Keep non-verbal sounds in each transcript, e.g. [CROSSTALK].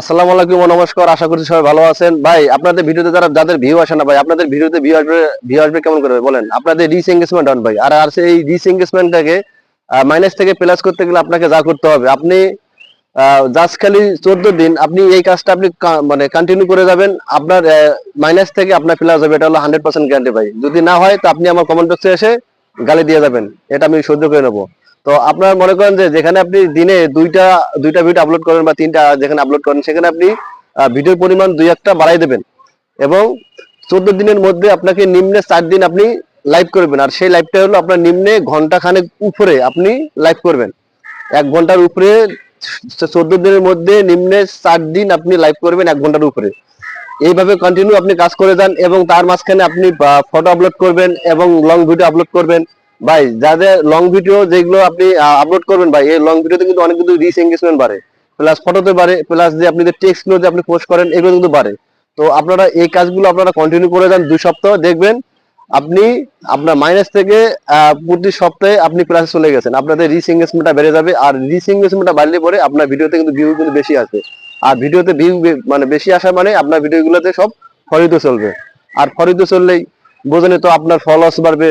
আসসালামু আলাইকুম, নমস্কার, আশা করছি সবাই ভালো আছেন। ভাই, আপনাদের ভিডিওতে যারা যাদের ভিউ আসে না, ভাই, আপনাদের ভিডিওতে ভিউ আসবে ভিউ আসবে কেমন করে? বলেন, আপনাদের রিচ এঙ্গেজমেন্ট হন ভাই। আর আর সেই রিচ এঙ্গেজমেন্টটাকে মাইনাস থেকে প্লাস করতে গেলে আপনাকে যা করতে হবে, আপনি জাস্ট খালি চোদ্দ দিন আপনি এই কাজটা আপনি মানে কন্টিনিউ করে যাবেন। আপনার মাইনাস থেকে আপনার প্লাস হবে, এটা হলো হান্ড্রেড পার্সেন্ট গ্যারান্টি ভাই। যদি না হয়, তো আপনি আমার কমেন্ট বক্সে এসে গালি দিয়ে যাবেন। এটা আমি সহ্য করে নেব। তো আপনার মনে করেন যে যেখানে আপনি দিনে দুইটা দুইটা ভিডিও আপলোড করেন বা তিনটা যেখানে আপলোড করেন, সেখানে আপনি ভিডিওর পরিমাণ দুই একটা বাড়াই দেবেন। এবং চোদ্দ দিনের মধ্যে আপনাকে নিম্নে চার দিন আপনি লাইভ করবেন। আর সেই লাইভটা হলো আপনার নিম্নে ঘণ্টা খানেক উপরে আপনি লাইভ করবেন। এক ঘণ্টার উপরে চোদ্দ দিনের মধ্যে নিম্নে চার দিন আপনি লাইভ করবেন এক ঘণ্টার উপরে। এইভাবে কন্টিনিউ আপনি কাজ করে যান এবং তার মাঝখানে আপনি ফটো আপলোড করবেন এবং লং ভিডিও আপলোড করবেন। ভাই, যাদের লং ভিডিও যেগুলো আপনি আপলোড করবেন ভাই, এই লং ভিডিওতে কিন্তু অনেক কিন্তু রিচ এঙ্গেজমেন্ট বাড়ে। প্লাস ফটোতে বাড়ে প্লাস যে আপনি যে টেক্সটগুলো যে আপনি পোস্ট করেন, এগুলো কিন্তু বাড়ে। তো আপনারা এই কাজগুলো আপনারা কন্টিনিউ করে যান দুই সপ্তাহ, দেখবেন আপনি, আপনার মাইনাস থেকে প্রতি সপ্তাহে আপনি প্লাসে চলে গেছেন। আপনাদের রিচ এঙ্গেজমেন্টটা বেড়ে যাবে, আর রিচ এঙ্গেজমেন্টটা বাড়লে পরে আপনার ভিডিওতে কিন্তু ভিউ কিন্তু বেশি আসবে। আর ভিডিওতে ভিউ মানে বেশি আসা মানে আপনার ভিডিওগুলোতে সব ফরিতে চলবে। আর ফরিতে চললেই বোঝেনি তো আপনার ফলোয়ার্স বাড়বে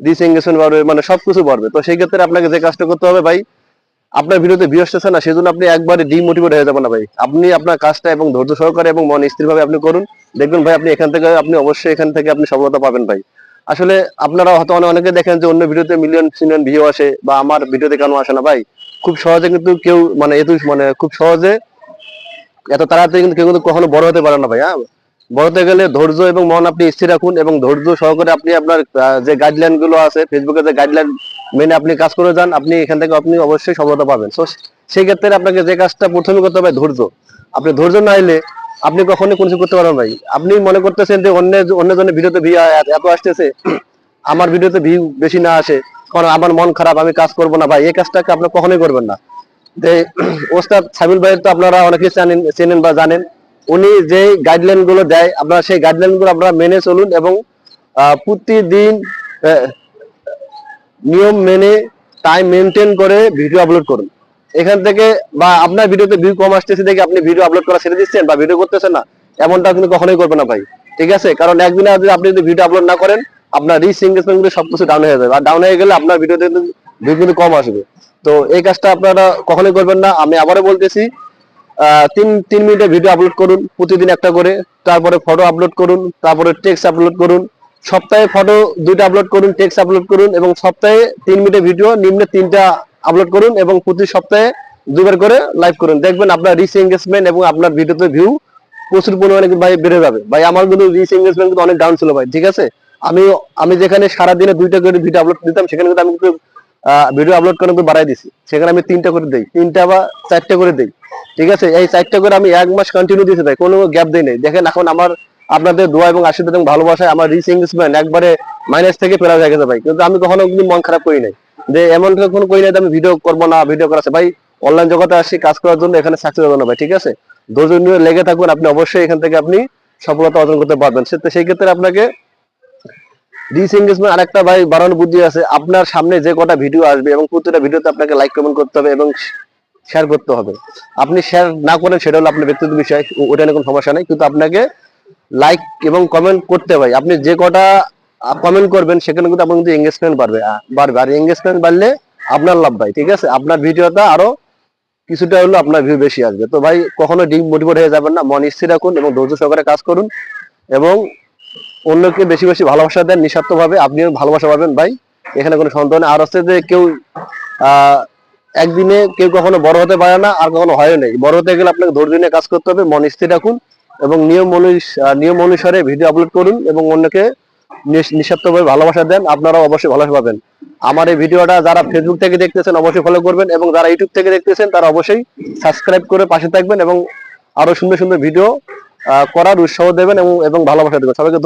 রিচ এঙ্গেজমেন্ট বাড়বে মানে সবকিছু বাড়বে। তো সেই ক্ষেত্রে আপনাকে যে কাজটা করতে হবে ভাই, আপনার ভিডিওতে ভিউ আসতেছে না সেজন্য আপনি একবারে ডিমোটিভেট হয়ে যাবেন না ভাই। আপনি আপনার কাজটা এবং ধৈর্য সহকারে এবং মন স্থির ভাবে আপনি করুন। দেখবেন ভাই, আপনি এখান থেকে, আপনি অবশ্যই এখান থেকে আপনি সফলতা পাবেন ভাই। আসলে আপনারা হয়তো অনেক অনেকে দেখেন যে অন্য ভিডিওতে মিলিয়ন মিলিয়ন ভিউ আসে বা আমার ভিডিওতে কেন আসে না ভাই। খুব সহজে কিন্তু কেউ মানে এত মানে খুব সহজে এত তাড়াতাড়ি কিন্তু কেউ কিন্তু কখনো বড় হতে পারে না ভাই হ্যাঁ? বড় হতে গেলে ধৈর্য এবং মন আপনি স্থির রাখুন এবং ধৈর্য সহকারে আপনি আপনার যে গাইডলাইনগুলো আছে ফেসবুকে যে গাইডলাইন মেনে আপনি কাজ করে যান, আপনি এখান থেকে আপনি অবশ্যই সফলতা পাবেন। তো সেই ক্ষেত্রে আপনাকে যে কাজটা প্রথমে করতে হবে, ধৈর্য। আপনি ধৈর্য না এলে আপনি কখনোই কোনো কিছু করতে পারবেন ভাই। আপনি মনে করতেছেন যে অন্য অন্যজনের ভিডিওতে ভিউ এত আসতেছে, আমার ভিডিওতে ভিউ বেশি না আসে, কারণ আমার মন খারাপ, আমি কাজ করব না ভাই। এই কাজটাকে আপনি কখনোই করবেন না। যে, [CLEARS THROAT] ওস্তাদ সাবিল ভাইয়ের তো আপনারা অনেকে জানেন, চেনেন বা জানেন উনি যে গাইডলাইনগুলো দেয় আপনারা সেই গাইডলাইনগুলো আপনারা মেনে চলুন এবং প্রতিদিন নিয়ম মেনে টাইম মেনটেন করে ভিডিও আপলোড করুন। এখান থেকে বা আপনার ভিডিওতে ভিউ কম আসতেছে দেখে আপনি ভিডিও আপলোড করা ছেড়ে দিচ্ছেন বা ভিডিও করতেছেন না, এমনটা কিন্তু কখনোই করবে না ভাই। ঠিক আছে? কারণ একদিনে যদি আপনি যদি ভিডিও আপলোড না করেন, আপনার রিচ এঙ্গেজমেন্টগুলো সবকিছু ডাউন হয়ে যাবে। আর ডাউন হয়ে গেলে আপনার ভিডিওতে ভিউ কিন্তু কম আসবে। তো এই কাজটা আপনারা কখনোই করবেন না। আমি আবারও বলতেছি তিন তিন মিনিটের ভিডিও আপলোড করুন, প্রতিদিন একটা করে। তারপরে ফটো আপলোড করুন, তারপরে টেক্সট আপলোড করুন। সপ্তাহে ফটো দুইটা আপলোড করুন টেক্সট আপলোড করুন এবং সপ্তাহে তিন মিনিটের ভিডিও নিম্নে তিনটা আপলোড করুন এবং প্রতি সপ্তাহে দুবার করে লাইভ করুন। দেখবেন আপনার রিচ এঙ্গেজমেন্ট এবং আপনার ভিডিওতে ভিউ প্রচুর পরিমাণে ভাই বেড়ে যাবে। ভাই, আমার কিন্তু রিচ এঙ্গেজমেন্ট কিন্তু অনেক ডাউন ছিল ভাই, ঠিক আছে? আমি আমি যেখানে সারাদিনে দুইটা করে ভিডিও আপলোড দিতাম, সেখানে কিন্তু আমি কিন্তু ভিডিও আপলোড করে বাড়াই দিছি। সেখানে আমি তিনটা করে দেই। তিনটা বা চারটা করে দেই। ঠিক আছে? এই চারটা করে আমি এক মাস কন্টিনিউ দিতে ভাই। কোনো গ্যাপ দিই নাই। দেখেন, এখন আমার আপনাদের দোয়া এবং আশীর্বাদ এবং ভালোবাসায় আমার রিচ এঙ্গেজমেন্ট একবারে মাইনাস থেকে প্লাস হয়ে গেছে ভাই। কিন্তু আমি কখনো কিন্তু মন খারাপ করি নাই। যে এমন কোনো করি নাই আমি ভিডিও করব না ভিডিও করাছে ভাই অনলাইন জগতে আসি, কাজ করার জন্য এখানে সাকসেস হবে না ভাই। ঠিক আছে? নিয়ে লেগে থাকুন। আপনি অবশ্যই এখান থেকে আপনি সফলতা অর্জন করতে পারবেন। সেই ক্ষেত্রে আপনাকে রিচ এঙ্গেজমেন্ট আরেকটা ভাই বাড়ানোর বুদ্ধি আছে। আপনার সামনে যে কটা ভিডিও আসবে এবং প্রতিটা ভিডিওতে আপনাকে লাইক কমেন্ট করতে হবে এবং শেয়ার করতে হবে। আপনি শেয়ার না করেন, সেটা হলো আপনার ব্যক্তিগত বিষয় ওটা নিয়ে কোনো সমস্যা নেই। কিন্তু আপনাকে লাইক এবং কমেন্ট করতে হবে আপনি যে কটা কমেন্ট করবেন, সেখানে কিন্তু আপনার কিন্তু এঙ্গেজমেন্ট বাড়বে বাড়বে। আর এঙ্গেজমেন্ট বাড়লে আপনার লাভ ভাই ঠিক আছে? আপনার ভিডিওটা আরও কিছুটা হলো আপনার ভিউ বেশি আসবে। তো ভাই, কখনো ডিমোটিভেট হয়ে যাবেন না। মন স্থির রাখুন এবং ধৈর্য সহকারে কাজ করুন এবং অন্যকে বেশি বেশি ভালোবাসা দেন নিঃস্বার্থ ভাবে আপনিও ভালোবাসা পাবেন ভাই। এখানে কোনো সন্দেহ নেই। আর হচ্ছে যে কেউ একদিনে কেউ কখনো বড় হতে পারে না, আর কখনো হয় নাই। বড় হতে গেলে আপনাকে ধৈর্য নিয়ে কাজ করতে হবে, মন স্থির রাখুন এবং নিয়ম নিয়ম অনুসারে ভিডিও আপলোড করুন এবং অন্যকে নিঃস্বার্থভাবে ভালোবাসা দেন, আপনারাও অবশ্যই ভালোবাসা পাবেন। আমার এই ভিডিওটা যারা ফেসবুক থেকে দেখতেছেন, অবশ্যই ফলো করবেন এবং যারা ইউটিউব থেকে দেখতেছেন, তারা অবশ্যই সাবস্ক্রাইব করে পাশে থাকবেন এবং আরও সুন্দর সুন্দর ভিডিও করার উৎসাহ দেবেন এবং ভালোবাসা দেবেন। সবাইকে।